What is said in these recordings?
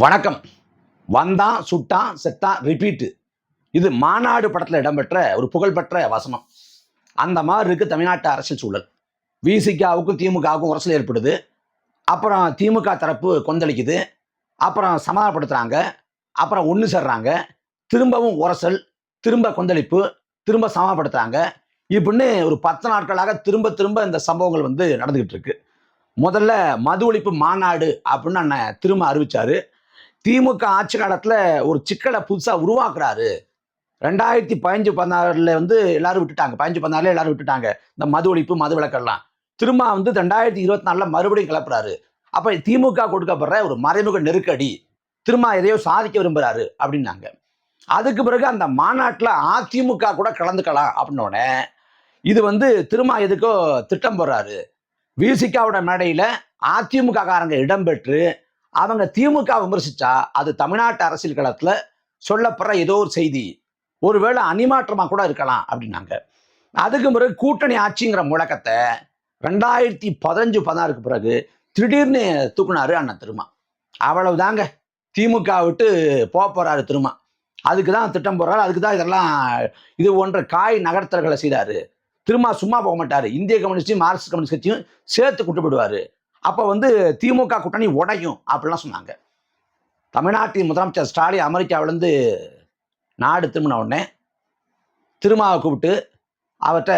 வணக்கம். வந்தான் சுட்டான் செத்தான் ரிப்பீட்டு இது மாநாடு படத்தில் இடம்பெற்ற ஒரு புகழ்பெற்ற வசனம். அந்த மாதிரி இருக்கு தமிழ்நாட்டு அரசியல் சூழல். விசிகாவுக்கும் திமுகவுக்கும் உரசல் ஏற்படுது. அப்புறம் திமுக தரப்பு கொந்தளிக்குது. அப்புறம் சமாதானப்படுத்துகிறாங்க அப்புறம் ஒன்று சேர்றாங்க. திரும்பவும் உரசல் திரும்ப கொந்தளிப்பு திரும்ப சமாதானப்படுத்துறாங்க. இப்படின்னு ஒரு பத்து நாட்களாக திரும்ப திரும்ப இந்த சம்பவங்கள் வந்து நடந்துகிட்டு இருக்கு. முதல்ல மது ஒழிப்பு மாநாடு அப்படின்னு அண்ணன் திரும்ப அறிவிச்சாரு. திமுக ஆட்சி காலத்தில் ஒரு சிக்கலை புதுசாக உருவாக்குறாரு. ரெண்டாயிரத்தி பதினஞ்சு பதினாறுல வந்து எல்லாரும் விட்டுட்டாங்க. பதினஞ்சு பதினாறுல எல்லாரும் விட்டுட்டாங்க. இந்த மது ஒழிப்பு மது விளக்கெல்லாம். திரும்ப வந்து ரெண்டாயிரத்தி இருபத்தி நாலில் மறுபடியும் கிளப்புறாரு. அப்போ திமுக கொடுக்கப்படுற ஒரு மறைமுக நெருக்கடி திரும்ப எதையோ சாதிக்க விரும்புறாரு அப்படின்னாங்க. அதுக்கு பிறகு அந்த மாநாட்டில் அதிமுக கூட கலந்துக்கலாம் அப்படின்னோடனே இது வந்து திரும்ப எதுக்கோ திட்டம் போடுறாரு. விசிகாவோட மேடையில் அதிமுக காரங்க இடம்பெற்று அவங்க திமுக விமர்சிச்சா அது தமிழ்நாட்டு அரசியல் களத்தில் சொல்லப்படுற ஏதோ ஒரு செய்தி. ஒருவேளை அணிமாற்றமாக கூட இருக்கலாம் அப்படின்னாங்க. அதுக்கு பிறகு கூட்டணி ஆட்சிங்கிற முழக்கத்தை ரெண்டாயிரத்தி பதினஞ்சு பதினாறுக்கு பிறகு திடீர்னு தூக்குனாரு அண்ணன் திருமா. அவ்வளவுதாங்க. திமுக விட்டு போக போகிறாரு திருமா. அதுக்கு தான் திட்டம் போடுறாரு. அதுக்கு தான் இதெல்லாம் இது ஒன்ற காய் நகர்த்தல்களை செய்கிறாரு திருமா சும்மா போக மாட்டார். இந்திய கம்யூனிஸ்டையும் மார்க்சிஸ்ட் கம்யூனிஸ்ட் கட்சியும் சேர்த்து கூட்டு போடுவார் அப்போ வந்து திமுக கூட்டணி உடையும் அப்படிலாம் சொன்னாங்க. தமிழ்நாட்டின் முதலமைச்சர் ஸ்டாலின் அமெரிக்காவிலேருந்து நாடு திரும்பின உடனே திருமாவை கூப்பிட்டு அவர்கிட்ட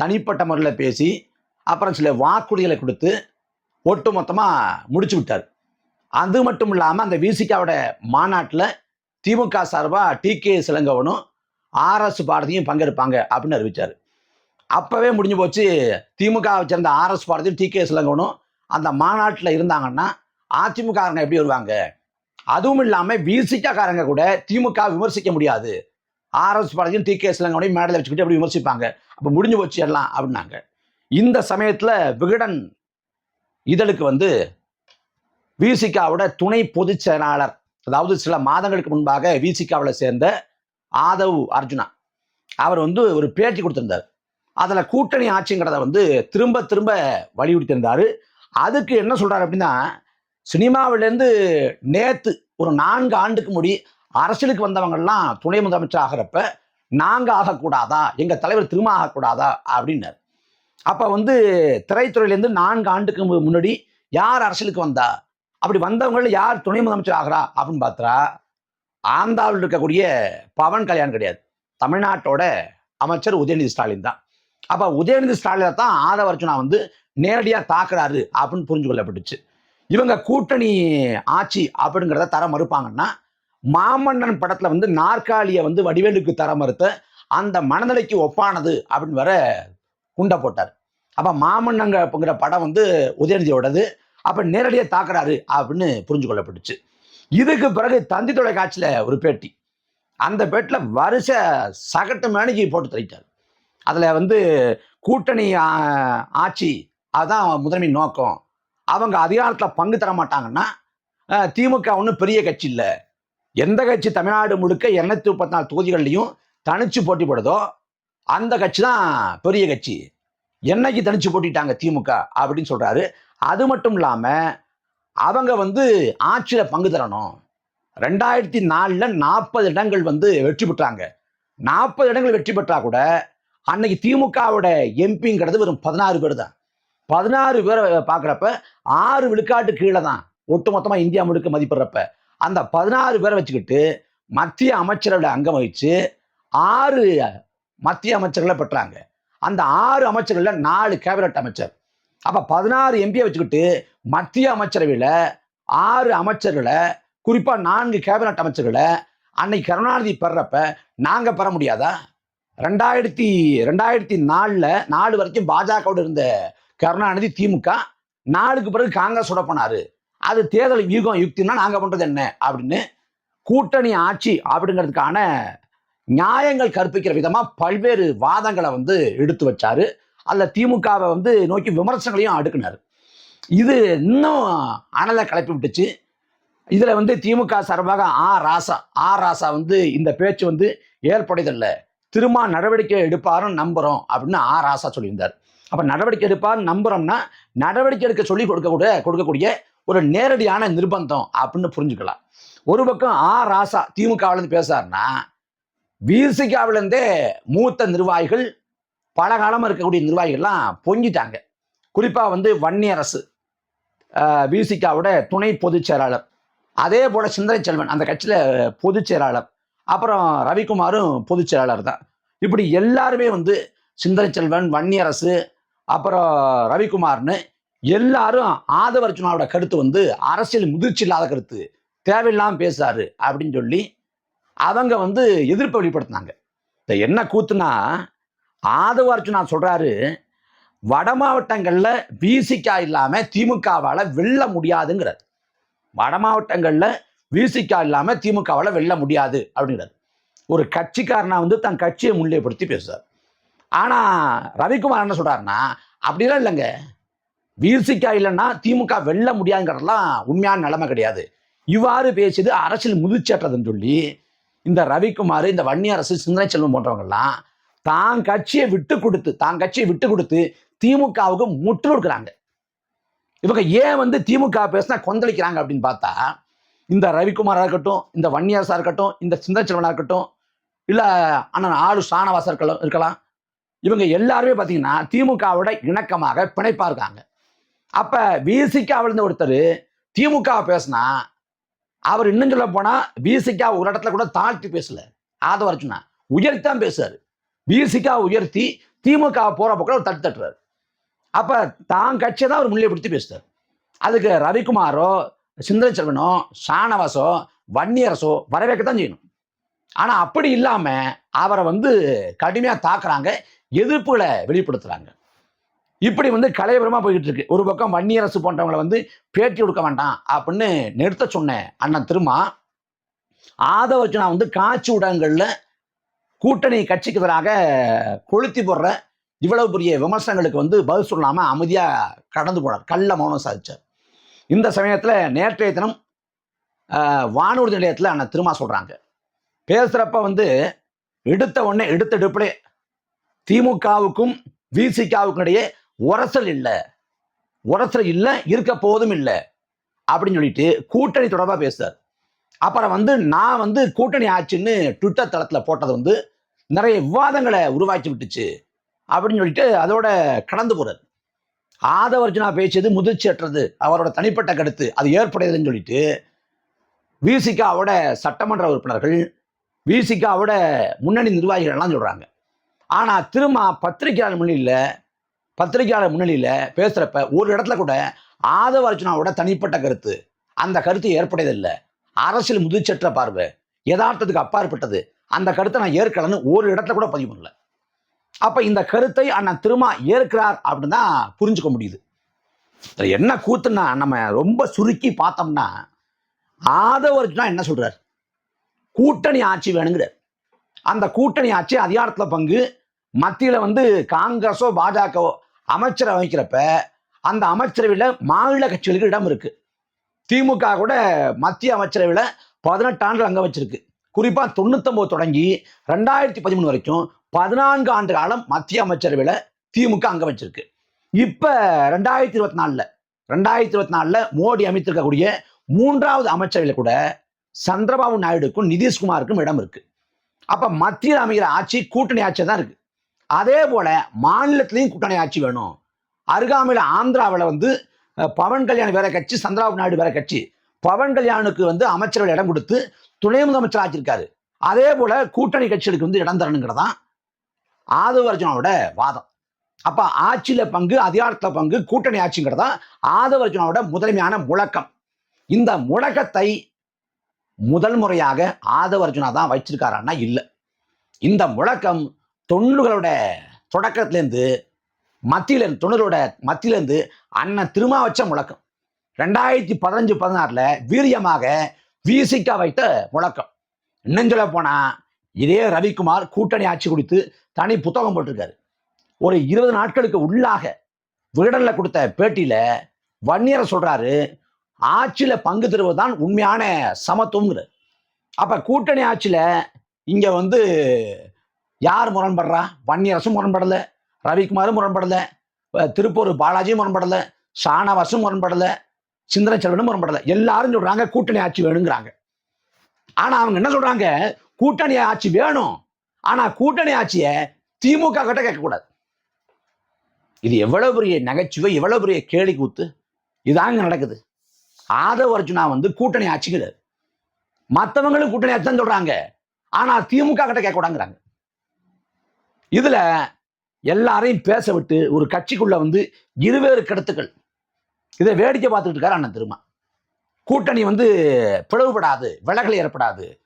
தனிப்பட்ட முறையில் பேசி அப்புறம் சில வாக்குறுதிகளை கொடுத்து ஒட்டு மொத்தமாக முடிச்சு விட்டார். அது மட்டும் இல்லாமல் அந்த விசிகாவோட மாநாட்டில் திமுக சார்பாக டி கே சிலங்கவனும் ஆர்எஸ் பாரதியும் பங்கெடுப்பாங்க அப்படின்னு அறிவித்தார் அப்போவே முடிஞ்சு போச்சு. திமுக சேர்ந்த ஆர்எஸ் பாரதியும் டி கே சிலங்கவனும் அந்த மாநாட்டில் இருந்தாங்கன்னா அதிமுககாரங்க எப்படி வருவாங்க? அதுவும் இல்லாமல் விசிகாக்காரங்க கூட திமுக விமர்சிக்க முடியாது. ஆர்எஸ் பாரதியும் டி கே சிலங்கவனையும் மேடையில் வச்சுக்கிட்டு எப்படி விமர்சிப்பாங்க? அப்போ முடிஞ்சு போச்சு எல்லாம் அப்படின்னாங்க. இந்த சமயத்தில் விகடன் இதழுக்கு வந்து விசிகாவோட துணை பொதுச் செயலாளர் அதாவது சில மாதங்களுக்கு முன்பாக விசிகாவில் சேர்ந்த ஆதவ் அர்ஜுனா அவர் வந்து ஒரு பேட்டி கொடுத்திருந்தார். அதில் கூட்டணி ஆட்சிங்கிறத வந்து திரும்ப திரும்ப வலியுறுத்தியிருந்தார். அதுக்கு என்ன சொல்கிறாரு அப்படின்னா சினிமாவிலேருந்து நேற்று ஒரு நான்கு ஆண்டுக்கு முடி அரசியலுக்கு வந்தவங்கள்லாம் துணை முதலமைச்சர் ஆகிறப்ப நாங்கள் ஆகக்கூடாதா? எங்கள் தலைவர் திரும்ப ஆகக்கூடாதா? அப்படின்னார். அப்போ வந்து திரைத்துறையிலேருந்து நான்கு ஆண்டுக்கு முன்னாடி யார் அரசியலுக்கு வந்தா? அப்படி வந்தவங்கள யார் துணை முதலமைச்சர் ஆகிறா? அப்படின்னு பார்த்தா ஆந்தாவில் இருக்கக்கூடிய பவன் கல்யாண் கிடையாது. தமிழ்நாட்டோட அமைச்சர் உதயநிதி ஸ்டாலின் தான். அப்போ உதயநிதி ஸ்டாலினை தான் ஆதவ அர்ஜுனா வந்து நேரடியாக தாக்குறாரு அப்படின்னு புரிஞ்சு கொள்ளப்பட்டுச்சு இவங்க கூட்டணி ஆட்சி அப்படிங்கிறத தர மறுப்பாங்கன்னா மாமன்னன் படத்தில் வந்து நாற்காலியை வந்து வடிவேலுக்கு தர மறுத்த அந்த மனநிலைக்கு ஒப்பானது அப்படின்னு வர குண்டை போட்டார். அப்போ மாமன்னங்கிற படம் வந்து உதயநிதியோடது. அப்போ நேரடியாக தாக்குறாரு அப்படின்னு புரிஞ்சு கொள்ளப்பட்டுச்சு இதுக்கு பிறகு தந்தி தொலைக்காட்சியில் ஒரு பேட்டி. அந்த பேட்டில் வருஷ சகட்டு மேனிக்கு போட்டு தள்ளிட்டார் அதில் வந்து கூட்டணி ஆட்சி அதுதான் முதன்மை நோக்கம். அவங்க அதிகாரத்தில் பங்கு தர மாட்டாங்கன்னா திமுக ஒன்றும் பெரிய கட்சி இல்லை. எந்த கட்சி தமிழ்நாடு முழுக்க இரநூத்தி முப்பத்தி நாலு தொகுதிகள்லையும் தனிச்சு போட்டி போடுதோ அந்த கட்சி தான் பெரிய கட்சி. என்னைக்கு தனிச்சு போட்டிட்டாங்க திமுக அப்படின்னு சொல்றாரு. அது மட்டும் இல்லாமல் அவங்க வந்து ஆட்சியில் பங்கு தரணும். ரெண்டாயிரத்தி நாலில் நாற்பது இடங்கள் வந்து வெற்றி பெற்றாங்க. நாற்பது இடங்கள் வெற்றி பெற்றா கூட அன்னைக்கு திமுகவோட எம்பிங்கிறது வெறும் பதினாறு பேர் தான். பதினாறு பேரை பார்க்குறப்ப ஆறு விழுக்காட்டு கீழே தான். ஒட்டுமொத்தமாக இந்தியா முழுக்க மதிப்பிடுறப்ப. அந்த பதினாறு பேரை வச்சுக்கிட்டு மத்திய அமைச்சரோட அங்கம் வகிச்சு ஆறு மத்திய அமைச்சர்களை பெற்றாங்க. அந்த ஆறு அமைச்சர்களில் நாலு கேபினட் அமைச்சர். அப்போ பதினாறு எம்பியை வச்சுக்கிட்டு மத்திய அமைச்சரவையில் ஆறு அமைச்சர்களை குறிப்பாக நான்கு கேபினட் அமைச்சர்களை அன்னைக்கு கருணாநிதி பெறப்ப நாங்கள் பெற முடியாதா? ரெண்டாயிரத்தி ரெண்டாயிரத்தி நாலில் நாலு வரைக்கும் பாஜகவோட இருந்த கருணாநிதி திமுக நாளுக்கு பிறகு காங்கிரஸ் உடப்பினாரு அது தேர்தல் யூகம் யுக்தினா நாங்கள் பண்ணுறது என்ன? அப்படின்னு கூட்டணி ஆட்சி அப்படிங்கிறதுக்கான நியாயங்கள் கற்பிக்கிற விதமாக பல்வேறு வாதங்களை வந்து எடுத்து வச்சாரு. அதில் திமுகவை வந்து நோக்கி விமர்சனங்களையும் அடுக்கினார். இது இன்னும் அனலை கிளப்பி விட்டுச்சு. இதில் வந்து திமுக சார்பாக ஆ ராசா ஆ ராசா வந்து இந்த பேச்சு வந்து ஏற்படையதில்லை. திரும்ப நடவடிக்கை எடுப்பாருன்னு நம்புகிறோம் அப்படின்னு ஆ ராசா சொல்லியிருந்தார். அப்போ நடவடிக்கை எடுப்பான்னு நம்புகிறோம்னா நடவடிக்கை எடுக்க சொல்லி கொடுக்கக்கூடிய கொடுக்கக்கூடிய ஒரு நேரடியான நிர்பந்தம் அப்படின்னு புரிஞ்சுக்கலாம். ஒரு பக்கம் ஆ ராசா திமுகவிலேருந்து பேசாருன்னா வீசிகாவிலேருந்தே மூத்த நிர்வாகிகள் பல காலமாக இருக்கக்கூடிய நிர்வாகிகள்லாம் பொங்கிட்டாங்க. குறிப்பாக வந்து வன்னியரசு விசிகாவோட துணை பொதுச் செயலாளர். அதே போல் சிந்தனை செல்வன் அந்த கட்சியில் பொதுச் செயலாளர். அப்புறம் ரவிக்குமாரும் பொதுச் செயலாளர் தான். இப்படி எல்லாருமே வந்து சிந்தனை செல்வன் வன்னியரசு அப்புறம் ரவிக்குமார்னு எல்லாரும் ஆதவர்ஜுனாவோட கருத்து வந்து அரசியல் முதிர்ச்சி இல்லாத கருத்து. தேவையில்லாமல் பேசுறாரு அப்படின்னு சொல்லி அவங்க வந்து எதிர்ப்பு வெளிப்படுத்தினாங்க. இந்த என்ன கூத்துனா ஆதவ அர்ஜுனா சொல்கிறாரு வட மாவட்டங்களில் விசிகா இல்லாமல் திமுகவால் வெல்ல முடியாதுங்கிறார். வட மாவட்டங்களில் விசிகா இல்லாமல் திமுகவால் வெல்ல முடியாது அப்படிங்கிறார். ஒரு கட்சிக்காரனா வந்து தன் கட்சியை முன்னிலைப்படுத்தி பேசுறார். ஆனா ரவிக்குமார் என்ன சொல்றாருன்னா அப்படிலாம் இல்லைங்க. விசிகா இல்லைன்னா திமுக வெல்ல முடியாதுங்கிறதெல்லாம் உண்மையான நிலைமை கிடையாது. இவ்வாறு பேசியது அரசியல் முதிர்ச்சேற்றதுன்னு சொல்லி இந்த ரவிக்குமார் இந்த வன்னியரசு சிந்தனை செல்வம் போன்றவங்கெல்லாம் தான் கட்சியை விட்டு கொடுத்து தான் கட்சியை விட்டு கொடுத்து திமுகவுக்கு முற்று கொடுக்குறாங்க இவங்க ஏன் வந்து திமுக பேசினா கொந்தளிக்கிறாங்க அப்படின்னு பார்த்தா இந்த ரவிக்குமாராக இருக்கட்டும் இந்த வன்னியரசாக இருக்கட்டும் இந்த சிந்தனை செல்வனாக இருக்கட்டும் இல்லை அண்ணன் ஆளு சாணவாசா இருக்கலாம் இருக்கலாம் இவங்க எல்லாருமே பார்த்தீங்கன்னா திமுகவோட இணக்கமாக பிணைப்பாக இருக்காங்க. அப்ப விசிகாவிலிருந்து ஒருத்தர் திமுக பேசினா அவர் இன்னும் சொல்ல போனால் விசிகா ஒரு இடத்துல கூட தாழ்த்தி பேசல. ஆதவ அர்ஜுனா உயர்த்தி தான் பேசுறாரு. விசிகா உயர்த்தி திமுக போகிற பக்கம் ஒரு தட்டு தட்டுறாரு. அப்போ தான் கட்சியை தான் அவர் முன்னிலைப்படுத்தி பேசுறாரு. அதுக்கு ரவிக்குமாரோ சிந்தனை செல்வனோ ஷானவாசோ வன்னியரசோ வரவேற்கத்தான் செய்யணும். ஆனால் அப்படி இல்லாமல் அவரை வந்து கடுமையாக தாக்குறாங்க. எதிர்ப்புகளை வெளிப்படுத்துறாங்க. இப்படி வந்து கலையபுரமா போய்கிட்டு இருக்கு ஒரு பக்கம் வன்னியரசு போன்றவங்களை வந்து பேட்டி கொடுக்க வேண்டாம் அப்படின்னு நிறுத்த சொன்னேன் அண்ணன் திருமா ஆதவச்சுனா வந்து காட்சி ஊடகங்களில் கூட்டணி கட்சிக்கு எதிராக கொளுத்தி போடுற இவ்வளவு பெரிய விமர்சனங்களுக்கு வந்து பதில் சொல்லாமல் அமைதியாக கடந்து போனார் கள்ள மௌனம் சாதிச்சார். இந்த சமயத்தில் நேற்றைய தினம் வானூர்தி நிலையத்தில் அண்ணன் திருமா சொல்கிறாங்க பேசுகிறப்ப வந்து எடுத்த உடனே எடுத்த எடுப்படே திமுகவுக்கும் விசிகாவுக்கும் இடையே உரசல் இல்லை. உரசல் இல்லை இருக்க போதும் இல்லை. அப்படின்னு சொல்லிட்டு கூட்டணி தொடர்பாக பேசுறார். அப்புறம் வந்து நான் வந்து கூட்டணி ஆச்சுன்னு ட்விட்டர் தளத்தில் போட்டது வந்து நிறைய விவாதங்களை உருவாக்கி விட்டுச்சு அப்படின்னு சொல்லிட்டு அதோட கடந்து போறார். ஆதவர்ஜுனா பேசியது முதிர்ச்சியற்றது அவரோட தனிப்பட்ட கருத்து அது ஏற்படையதுன்னு சொல்லிட்டு விசிகாவோட சட்டமன்ற உறுப்பினர்கள் விசிகாவோட முன்னணி நிர்வாகிகள் எல்லாம் ஆனால் ஆனா திரும்ப பத்திரிகையாளர் முன்னிலையில் பத்திரிகையாளர் முன்னிலையில் பேசுறப்ப ஒரு இடத்துல கூட ஆதவ அர்ஜுனாவோட தனிப்பட்ட கருத்து. அந்த கருத்து ஏற்படையதில்லை. அரசியல் முதிர்ச்சற்ற பார்வை. யதார்த்தத்துக்கு அப்பாற்பட்டது. அந்த கருத்தை நான் ஏற்கலன்னு ஒரு இடத்துல கூட பதிவு பண்ணல. அப்ப இந்த கருத்தை அண்ணன் திருமா ஏற்கிறார் அப்படின்னு தான் புரிஞ்சுக்க முடியுது. என்ன கூத்துன்னா நம்ம ரொம்ப சுருக்கி பார்த்தோம்னா ஆதவ அர்ஜுனா என்ன சொல்றார்? கூட்டணி ஆட்சி வேணுங்கிறார். அந்த கூட்டணி ஆட்சி அதிகாரத்தில் பங்கு மத்தியில் வந்து காங்கிரஸோ பாஜகவோ அமைச்சரை வகிக்கிறப்ப அந்த அமைச்சரவையில் மாநில கட்சிகளுக்கு இடம் இருக்குது திமுக கூட மத்திய அமைச்சரவையில் பதினெட்டு ஆண்டு அங்கே வச்சிருக்கு. குறிப்பாக தொண்ணூத்தொன்பது தொடங்கி ரெண்டாயிரத்தி பதிமூணு வரைக்கும் பதினான்கு ஆண்டு காலம் மத்திய அமைச்சரவையில் திமுக அங்கே வச்சிருக்கு. இப்போ ரெண்டாயிரத்தி இருபத்தி நாலில் ரெண்டாயிரத்தி இருபத்தி நாலில் மோடி அமைத்திருக்கக்கூடிய மூன்றாவது அமைச்சரவையில் கூட சந்திரபாபு நாயுடுக்கும் நிதிஷ்குமாருக்கும் இடம் இருக்குது அப்போ மத்தியில் அமைகிற ஆட்சி கூட்டணி ஆட்சியாக தான் இருக்குது அதே போல மாநிலத்திலையும் கூட்டணி ஆட்சி வேணும். அருகாமையில் ஆந்திராவில் வந்து பவன் கல்யாண் வேற கட்சி சந்திராபு நாயுடு வேற கட்சி. பவன் கல்யாணுக்கு வந்து அமைச்சர்கள் இடம் கொடுத்து துணை முதலமைச்சர் ஆச்சிருக்காரு அதே போல கூட்டணி கட்சிகளுக்கு வந்து இடம் தரணுங்கிறதான் ஆதவ அர்ஜுனாவோட வாதம். அப்போ ஆட்சியில பங்கு அதிகாரத்தில் பங்கு கூட்டணி ஆட்சிங்கிறதா ஆதவ அர்ஜுனாவோட முதன்மையான முழக்கம். இந்த முழக்கத்தை முதல் முறையாக ஆதவ அர்ஜுனா தான் வச்சிருக்காரான்னா இல்லை. இந்த முழக்கம் தொண்ணூறுகளோட தொடக்கத்துலேருந்து மத்தியில தொண்ணூறோட மத்தியிலேருந்து அண்ணன் திருமா வச்ச முழக்கம். ரெண்டாயிரத்தி பதினஞ்சு பதினாறுல வீரியமாக விசிகா வைத்த முழக்கம். இன்னும் சொல்ல போனா இதே ரவிக்குமார் கூட்டணி ஆட்சி குறித்து தனி புத்தகம் போட்டிருக்காரு. ஒரு இருபது நாட்களுக்கு உள்ளாக விகடனில் கொடுத்த பேட்டியில வன்னியர் சொல்றாரு ஆட்சியில பங்கு தருவதுதான் உண்மையான சமத்துவங்கிறார் அப்ப கூட்டணி ஆட்சியில இங்க வந்து யார் முரண்படுறா? வன்னியரசும் முரண்படலை ரவிக்குமாரும் முரண்படலை திருப்பூர் பாலாஜியும் முரண்படலை ஷானவாசும் முரண்படலை சிந்தனை செல்வனும் முரண்படலை. எல்லாரும் சொல்றாங்க கூட்டணி ஆட்சி வேணுங்கிறாங்க. ஆனா அவங்க என்ன சொல்றாங்க? கூட்டணி ஆட்சி வேணும். ஆனா கூட்டணி ஆட்சியை திமுக கிட்ட கேட்கக்கூடாது. இது எவ்வளவு பெரிய நகைச்சுவை எவ்வளவு பெரிய கேலி கூத்து? இதாங்க நடக்குது. ஆதவ அர்ஜுனா வந்து கூட்டணி ஆட்சிங்கிறார் மற்றவங்களும் கூட்டணி ஆட்சி தான் சொல்றாங்க. ஆனா திமுக கிட்ட கேட்கக்கூடாங்கிறாங்க இதுல எல்லாரையும் பேச விட்டு ஒரு கட்சிக்குள்ள வந்து இருவேறு கருத்துக்கள். இதை வேடிக்கை பார்த்துட்டு இருக்காரு அண்ணன் திருமா. கூட்டணி வந்து பிளவுபடாது விலகல் ஏற்படாது.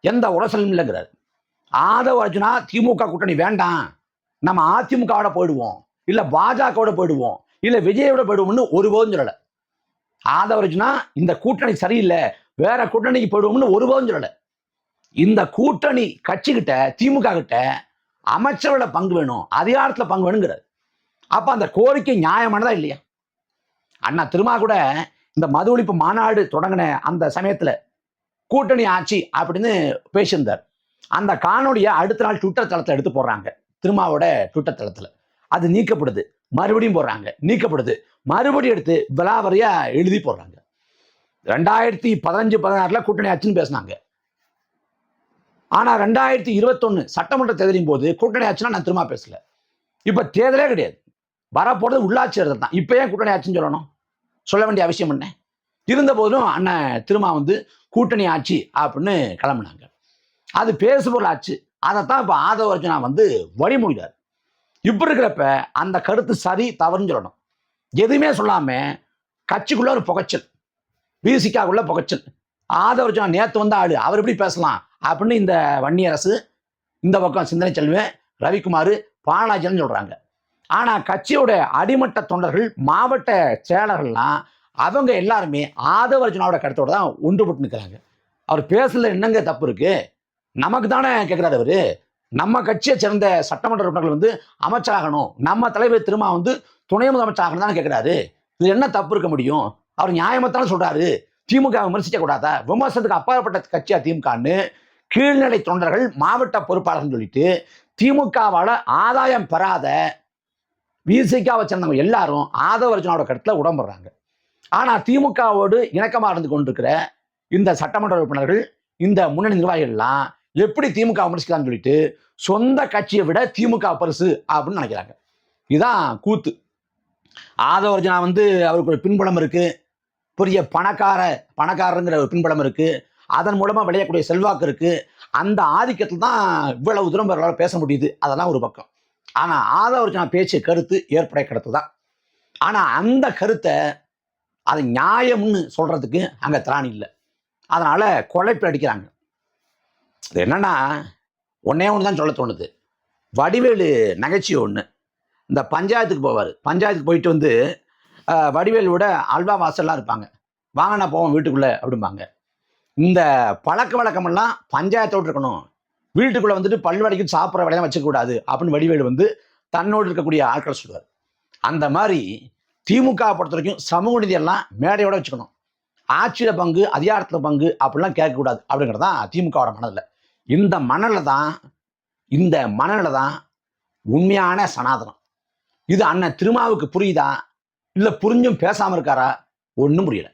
எந்த உரசலும் இல்லைங்கிறார். ஆதவ அர்ஜுனா திமுக கூட்டணி வேண்டாம். நம்ம அதிமுகவோட போயிடுவோம். இல்ல பாஜகவோட போயிடுவோம். இல்ல விஜயோட போயிடுவோம்னு ஒருபோதும் சொல்லல. ஆதவ அர்ஜுனா இந்த கூட்டணி சரியில்லை. வேற கூட்டணிக்கு போயிடுவோம்னு ஒருபோதும் சொல்லல. இந்த கூட்டணி கட்சிக்கிட்ட திமுக கிட்ட அமைச்சரோட பங்கு வேணும் அதிகாரத்தில் பங்கு வேணுங்கிறது அப்போ அந்த கோரிக்கை நியாயமானதா இல்லையா? அண்ணா திருமா கூட இந்த மது ஒழிப்பு மாநாடு தொடங்கின அந்த சமயத்தில் கூட்டணி ஆட்சி அப்படின்னு பேசியிருந்தார். அந்த காணொலியை அடுத்த நாள் ட்விட்டர் தளத்தில் எடுத்து போடுறாங்க. திருமாவோட ட்விட்டர் தளத்தில். அது நீக்கப்படுது. மறுபடியும் போடுறாங்க. நீக்கப்படுது. மறுபடியும் எடுத்து விலாவரியாக எழுதி போடுறாங்க. ரெண்டாயிரத்தி பதினஞ்சு பதினாறில் கூட்டணி ஆச்சுன்னு பேசினாங்க. ஆனால் ரெண்டாயிரத்தி இருபத்தொன்னு சட்டமன்ற தேர்தலின் போது கூட்டணி ஆச்சுன்னா நான் திரும்ப பேசல. இப்போ தேர்தலே கிடையாது. வரப்போறது உள்ளாட்சி தேர்தல் தான். இப்போ ஏன் கூட்டணி ஆட்சின்னு சொல்லணும்? சொல்ல வேண்டிய அவசியம் என்ன? இருந்த போதும் அண்ணன் திருமா வந்து கூட்டணி ஆட்சி அப்படின்னு கிளம்புனாங்க. அது பேசுபொருள் ஆச்சு. அதைத்தான் இப்போ ஆதவ அர்ஜுனா வந்து வழிமொழிகிறார். இப்படி இருக்கிறப்ப அந்த கருத்து சரி தவறுன்னு சொல்லணும். எதுவுமே சொல்லாமல் கட்சிக்குள்ள ஒரு புகைச்சல். பிசிக்காக்குள்ள புகைச்சல். ஆதவ அர்ஜுனா நேத்து வந்த ஆளு. அவர் எப்படி பேசலாம்? அப்படின்னு இந்த வன்னியரசு இந்த பக்கம் சிந்தனை செல்வேன் ரவிக்குமார் பாலாஜன் சொல்கிறாங்க ஆனால் கட்சியோட அடிமட்ட தொண்டர்கள் மாவட்ட செயலர்கள்லாம் அவங்க எல்லாருமே ஆதவ அர்ஜுனாவோட கருத்தோட தான் ஒன்றுபட்டு நிற்கிறாங்க அவர் பேசல என்னங்க தப்பு இருக்கு? நமக்கு தானே கேட்குறாரு அவரு. நம்ம கட்சியை சேர்ந்த சட்டமன்ற உறுப்பினர்கள் வந்து அமைச்சராகணும். நம்ம தலைவர் திரும்ப வந்து துணை முதலமைச்சராகணும் தானே கேட்குறாரு இது என்ன தப்பு இருக்க முடியும்? அவர் நியாயமாத்தானே சொல்கிறாரு திமுக விமர்சிக்க கூடாதா? விமர்சனத்துக்கு அப்பாற்பட்ட கட்சியா திமுகன்னு கீழ்நிலை தொண்டர்கள் மாவட்ட பொறுப்பாளர்கள் சொல்லிட்டு திமுகவால் ஆதாயம் பெறாத விசிகாவை சேர்ந்தவங்க எல்லாரும் ஆதவ அர்ஜுனாவோட கருத்துல உடம்புறாங்க ஆனா திமுகவோடு இணக்கமா இருந்து கொண்டிருக்கிற இந்த சட்டமன்ற உறுப்பினர்கள் இந்த முன்னணி நிர்வாகிகள்லாம் எப்படி திமுக விமர்சிக்கலாம்னு சொல்லிட்டு சொந்த கட்சியை விட திமுக பரிசு அப்படின்னு நினைக்கிறாங்க. இதுதான் கூத்து. ஆதவ வந்து அவருக்கு ஒரு பின்புலம் இருக்கு. பெரிய பணக்கார பணக்காரங்கிற ஒரு பின்புலம் இருக்குது அதன் மூலமாக விளையக்கூடிய செல்வாக்கு இருக்குது அந்த ஆதிக்கத்தில் தான் இவ்வளவு தூரம் அவரால் பேச முடியுது. அதெல்லாம் ஒரு பக்கம். ஆனால் ஆதவ பேச்சு பேச்சிய கருத்து ஏற்பட கருத்து தான். ஆனால் அந்த கருத்தை அது நியாயம்னு சொல்கிறதுக்கு அங்கே திராணி இல்லை. அதனால் குழைப்பு அடிக்கிறாங்க. அது என்னென்னா ஒன்னே ஒன்று தான் சொல்ல தோணுது. வடிவேலு நகைச்சுவை ஒன்று இந்த பஞ்சாயத்துக்கு போவார். பஞ்சாயத்துக்கு போயிட்டு வந்து வடிவேலோட அல்வா வாசல்லாம் இருப்பாங்க. வாங்க நான் போவோம் வீட்டுக்குள்ளே அப்படிம்பாங்க. இந்த பழக்க வழக்கமெல்லாம் பஞ்சாயத்தோடு இருக்கணும். வீட்டுக்குள்ளே வந்துட்டு பல்வடைக்கும் சாப்பிட்ற வேலையெல்லாம் வச்சுக்கூடாது அப்படின்னு வடிவேலு வந்து தன்னோடு இருக்கக்கூடிய ஆட்கள் சொல்லுவார். அந்த மாதிரி திமுக பொறுத்த வரைக்கும் சமூக நிதியெல்லாம் மேடையோடு வச்சுக்கணும். ஆட்சியில் பங்கு அதிகாரத்தில் பங்கு அப்படிலாம் கேட்கக்கூடாது அப்படிங்கிறது தான் திமுகவோட மனதில் இந்த மணலில் தான் இந்த மணலில் தான் உண்மையான சனாதனம். இது அண்ணன் திருமாவுக்கு புரியுதா? இல்லை புரிஞ்சும் பேசாமல் இருக்காரா? ஒன்றும் புரியலை.